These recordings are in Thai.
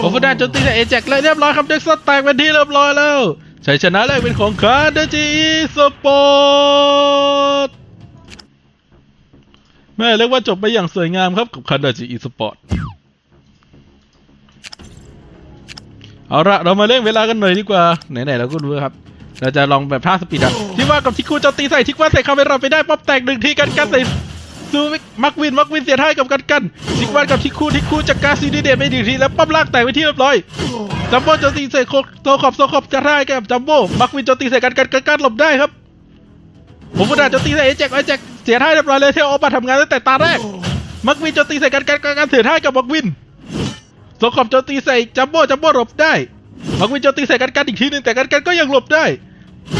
โอฟดาโจมตีใส่เอแจ็คเลยเรียบร้อยครับเด็กซัดแตกเป็นที่เรียบร้อยแล้วชัยชนะแรกเป็นของคาเดจีสปอร์ตแม่เรียกว่าจบไปอย่างสวยงามครับกับคาเดจีสปอร์ตเอาละเรามาเร่งเวลากันหน่อยดีกว่าไหนๆเราก็รู้ครับเราจะลองแบบท่าสปีดอะที่ว่ากับทิกคูโจมตีใส่ทิกว่าใส่คาเมราไปได้ป๊อปแตกหนึ่งทีกันกันใส่ ซูมักวินมักวินเสียท้ายกับกันกันทิกวันกับทิกคูทิกคูจากการซีดีเดตไปหนึ่งทีแล้วป๊อปลากแตกไปที่เรียบร้อยจัมโบ้โจตีใส่โคโซขอบโซขอบจะได้กับจัมโบ้มักวินโจตีใส่กันกันกันกันหลบได้ครับผมพูดได้โจตีใส่เอเจ็กเอเจ็กเสียท่าเรียบร้อยเลยเทโอปาทำงานตั้งแต่ตาแรกมักวินโจตีใส่กันกันกันกันเสียท่ายกับมักวินโซขอบโจตีใส่จัมโบ้จัมโบ้หลบได้มักวินโจตีใส่กันกันอีกทีหนึงแต่กันกันก็ยังหลบได้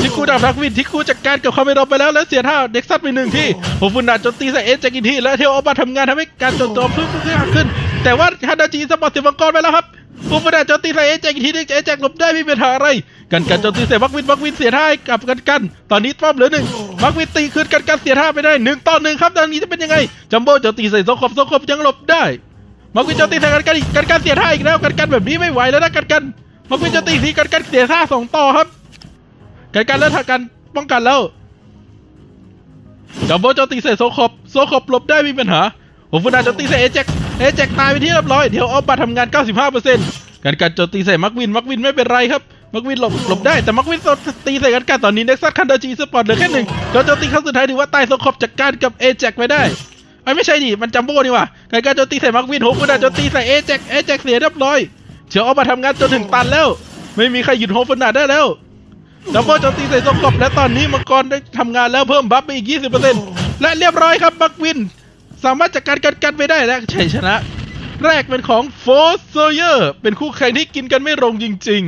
ทิคูดับมักวินทิคูจัดการกับคาเมรอนไปแล้วแล้วเสียท่าเด็กซัดไปหนึ่งที่ผมฟุนดาโจมตีใส่เอเจ็กอีกทีและเทโอปาทำงานทำให้การโจมโจมพึ่งพึ่งขึ้น แต่ว่าฮานาจิสปอร์ตเสียมังกรไปแล้วครับฟูฟดาโจมตีใส่เอแจ็กอีกทีนึงเอแจ็กหลบได้ไม่เป็นปัญหาอะไร กันกันโจมตีใส่มักวินมักวินเสียท่ากับกันกัน ตอนนี้ป้อมเหลือหนึ่งมักวินตีคืนกันกันเสียท่าไปได้หนึ่งต่อหนึ่งครับตอนนี้จะเป็นยังไงจัมโบ้โจมตีใส่โซคอบโซคอบยังหลบได้มักวินโจมตีใส่กันกันอีกกันกันเสียท่าอีกแล้วกันกันแบบนี้ไม่ไหวแล้วนะกันกันมักวินโจมตีทีกันกันเสียท่าสองต่อครับ กันกันแล้วถ้ากันป้องกันแล้วจัมโบ้โจมตีใส่โซคอบโซคอบหลบได้ไม่มีปัญหาผมฟูนาโจมตีใส่เอแจ็คเอแจ็คตายไปที่เรียบร้อยเดี๋ยวเอาบัตทำงาน 95%การการโจมตีใส่มักวินมักวินไม่เป็นไรครับมักวินหลบหลบได้แต่มักวินโจมตีใส่กันการตอนนี้เน็กซัสคันเดอร์จีสปอร์ตเหลือแค่หนึ่งโจมโจตีครั้งสุดท้ายถือว่าตายโซคอบจากการกับเอแจ็คไปได้ไอ้ไม่ใช่ดิมันจัมโบ้นี่ว่าการการโจมตีใส่มักวินโฮฟูนาโจมตีใส่เอแจ็คเอแจ็คเสียเรียบร้อยเดี๋ยวเอาบัตทำงานจนถึงตันแล้ว ไม่มีใครหยุดโฮฟูนาได้แล้ว ดับเบิลโจมตีใส่สกบและตอนนี้มังกรได้ทำงานแล้วเพิ่มบัฟไปอีก 20%และเรียบร้อยครับบักวิน สามารถจัดการกันกันไปได้และชัยชนะ แรกเป็นของโฟสโซเยอร์เป็นคู่แข่งที่กินกันไม่ลงจริง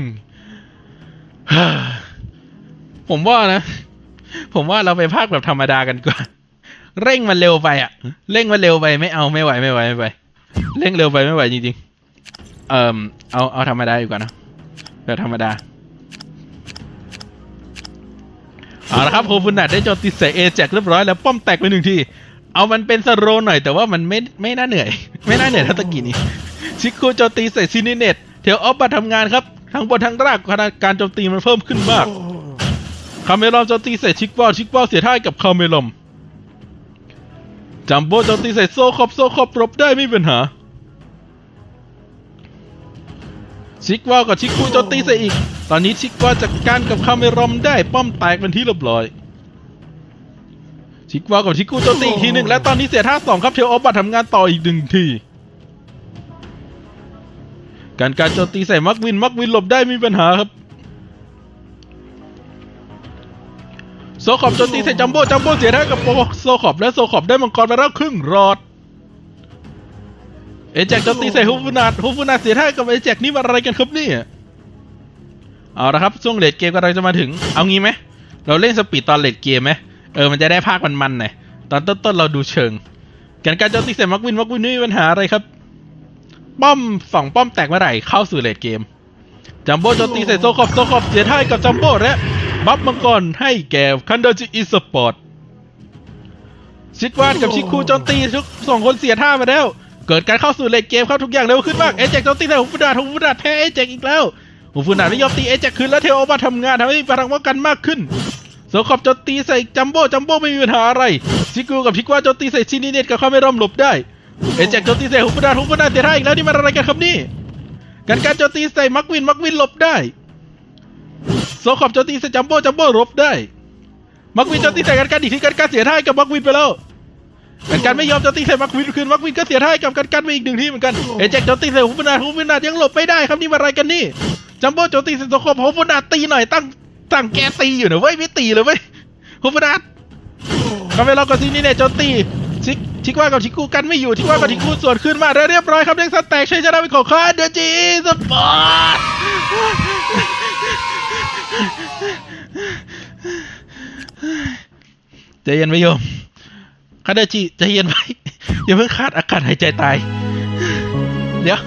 ๆ ผมว่านะ ผมว่าเราไปภาคแบบธรรมดากันก่อนเร่งมันเร็วไปอะเร่งมันเร็วไปไม่เอาไม่ไหวไม่ไหวไม่ไหวเร่งเร็วไปไม่ไหวจริงๆ เอ่อเอาเอาธรรมดาอยู่ก่อนนะแบบธรรมดา เอาละครับโฮฟุนัดได้โจมตีใส่เอแจ็คเรียบร้อยแล้วป้อมแตกไปหนึ่งที เอามันเป็นสโล่หน่อยแต่ว่ามันไม่ไม่น่าเหนื่อย ไม่น่าเหนื่อยเท่าตะกี้นี้ ชิคูโจมตีใส่ซินิเนตเทลออฟมาทำงานครับทั้งบนทั้งลางขนาดการโจมตีมันเพิ่มขึ้นมากคาเมลอมโจมตีใส่ชิกบอลชิกบอลเสียท่ายกับคาเมลอมจัมโบ้โจมตีใส่โซคอบโซคอบรบได้ไม่มีปัญหา ชิกวากับชิกคูโจมตีใส่อีก ตอนนี้ชิกวาจัดการกับคาเมรอมได้ป้อมแตกเป็นที่เรียบร้อยชิกวากับชิกคูโจมตีอีกทีหนึ่งและตอนนี้เสียท่าสองครับเทลออฟบัตทำงานต่ออีกหนึ่งทีการการโจมตีใส่มักวินมักวินหลบได้มีปัญหาครับโซขอบโจมตีใส่จัมโบ้จัมโบ้เสียท่ากับโปโซขอบและโซขอบได้มังกรมาแล้วครึ่งรอด เอแจ็คโจมตีใส่ฮุฟูนาดฮุฟูนาดเสียท่ากับเอแจ็คนี่มันอะไรกันครับเนี่ยเอาละครับช่วงเลดเกมกำลังจะมาถึง เอางี้ไหมเราเล่นสปีดตอนเลดเกมไหมเออมันจะได้ภาคมันๆหน่อยตอนต้นๆเราดูเชิงการการโจมตีใส่มักวินมักวินไม่มีปัญหาอะไรครับ ป้อมสองป้อมแตกเมื่อไหร่เข้าสู่เลดเกมจัมโบ้โจมตีใส่โซคอบโซคอบเสียท่ากับจัมโบ้และบัฟมังกรให้แก่คันเดอร์จิอีสปอร์ตชิควานกับชิคูโจมตีทุกสองคนเสียท่ามาแล้ว เกิดการเข้าสู่เลดเกมเข้าทุกอย่างเร็วขึ้นมากเอเจกโจมตีใส่หูฟูดาหูฟูดาแพ้เอเจกอีกแล้วหูฟูดาไม่ยอมตีเอเจกคืนแล้วเทโอมาทำงานทำให้พลังป้องกันมากขึ้นโซคอบโจมตีใส่จัมโบ้จัมโบ้ไม่มีปัญหาอะไรชิกูกับชิควาโจมตีใส่ชินิเนตกับเขาไม่ร่อมหลบได้เอเจกโจมตีใส่หูฟูดาหูฟูดาเสียท่าอีกแล้วนี่มันอะไรกันครับนี่การการโจมตีใส่มักวินมักวินหลบได้โซคอบโจมตีใส่จัมโบ้จัมโบ้หลบได้มักวินโจมตีใส่กันการอีกทีกันการเสียท่ากับมักวินไปแล้ว กันการไม่ยอมโจมตีใส่มักวินคืนมักวินก็เสียท่าให้กับกันการไปอีกหนึ่งที่เหมือนกันเอเจกโจมตีใส่หูฟนาดหูฟนายังหลบไม่ได้ครับนี่มันอะไรกันนี่จัมโบ้โจมตีใส่โซคอบหูฟนาตีหน่อยตั้งตั้งแกตีอยู่นะเว้ยไม่ตีเลยเว้ยหูฟนาดคาเมลอนกับซีนี่เนี่ยโจมตีชิกชิกว่ากับชิกูกันไม่อยู่ชิกว่ากับชิกูส่วนขึ้นมาแล้วเรียบร้อยครับเด้งสแต็กใช้ชนะเป็นของข้าเดจีสปอร์ตใจเย็นไว้โยม คาดาจิใจเย็นไว้อย่าเพิ่งขาดอากาศหายใจตาย เดี๋ยว